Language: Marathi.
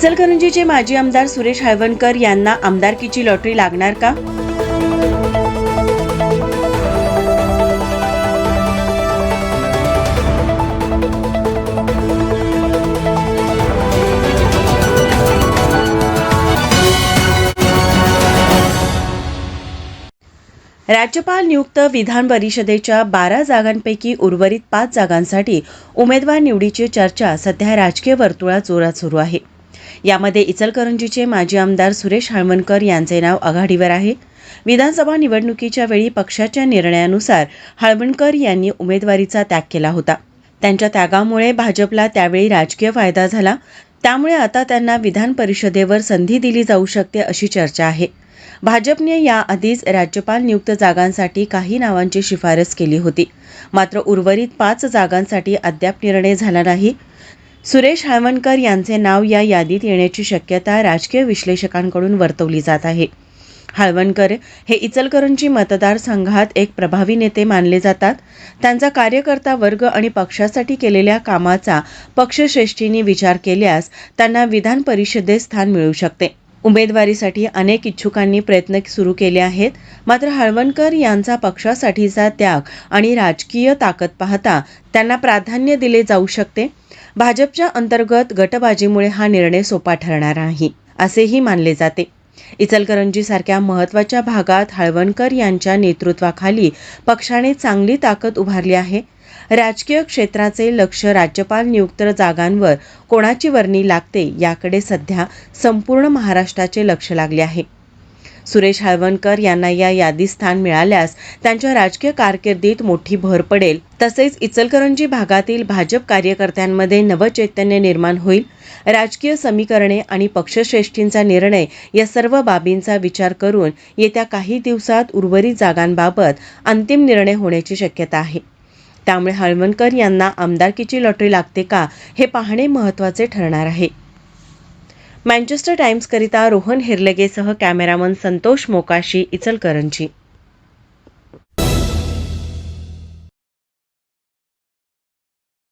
इचलकरंजीचे माजी आमदार सुरेश हळवणकर यांना आमदारकीची लॉटरी लागणार का? राज्यपाल नियुक्त विधान परिषदेच्या बारा जागांपैकी उर्वरित पाच जागांसाठी उमेदवार निवडीची चर्चा सध्या राजकीय वर्तुळात जोरात सुरू आहे. यामध्ये इचलकरंजीचे माजी आमदार सुरेश हळवणकर यांचे नाव आघाडीवर आहे. विधानसभा निवडणुकीच्या वेळी पक्षाच्या निर्णयानुसार हळमणकर यांनी उमेदवारीचा त्याग केला होता. त्यांच्या त्यागामुळे भाजपला त्यावेळी राजकीय फायदा झाला. त्यामुळे आता त्यांना विधान परिषदेवर संधी दिली जाऊ शकते अशी चर्चा आहे. भाजपने याआधीच राज्यपाल नियुक्त जागांसाठी काही नावांची शिफारस केली होती. मात्र उर्वरित पाच जागांसाठी अद्याप निर्णय झाला नाही. सुरेश हाळवणकर यांचे नाव या यादीत येण्याची शक्यता राजकीय विश्लेषकांकडून वर्तवली जात आहे. हाळवणकर हे इचलकरंजी मतदारसंघात एक प्रभावी नेते मानले जातात. त्यांचा कार्यकर्ता वर्ग आणि पक्षासाठी केलेल्या कामाचा पक्षश्रेष्ठींनी विचार केल्यास त्यांना विधान परिषदेत स्थान मिळू शकते. उमेदवारीसाठी अनेक इच्छुकांनी प्रयत्न सुरू केले आहेत. मात्र हळवणकर यांचा पक्षासाठीचा त्याग आणि राजकीय ताकद पाहता त्यांना प्राधान्य दिले जाऊ शकते. भाजपच्या अंतर्गत गटबाजीमुळे हा निर्णय सोपा ठरणार नाही असेही मानले जाते. इचलकरंजीसारख्या महत्त्वाच्या भागात हळवणकर यांच्या नेतृत्वाखाली पक्षाने चांगली ताकद उभारली आहे. राजकीय क्षेत्राचे लक्ष राज्यपाल नियुक्त जागांवर कोणाची वर्णी लागते याकडे सध्या संपूर्ण महाराष्ट्राचे लक्ष लागले आहे. सुरेश हळवणकर यांना या यादीत स्थान मिळाल्यास त्यांच्या राजकीय कारकिर्दीत मोठी भर पडेल. तसेच इचलकरंजी भागातील भाजप कार्यकर्त्यांमध्ये नवचैतन्य निर्माण होईल. राजकीय समीकरणे आणि पक्षश्रेष्ठींचा निर्णय या सर्व बाबींचा विचार करून येत्या काही दिवसात उर्वरित जागांबाबत अंतिम निर्णय होण्याची शक्यता आहे. त्यामुळे हळवणकर यांना आमदारकीची लॉटरी लागते का हे पाहणे महत्त्वाचे ठरणार आहे. मँचेस्टर टाइम्सकरिता रोहन हिरलगेसह कॅमेरामन संतोष मोकाशी इचलकरंजी.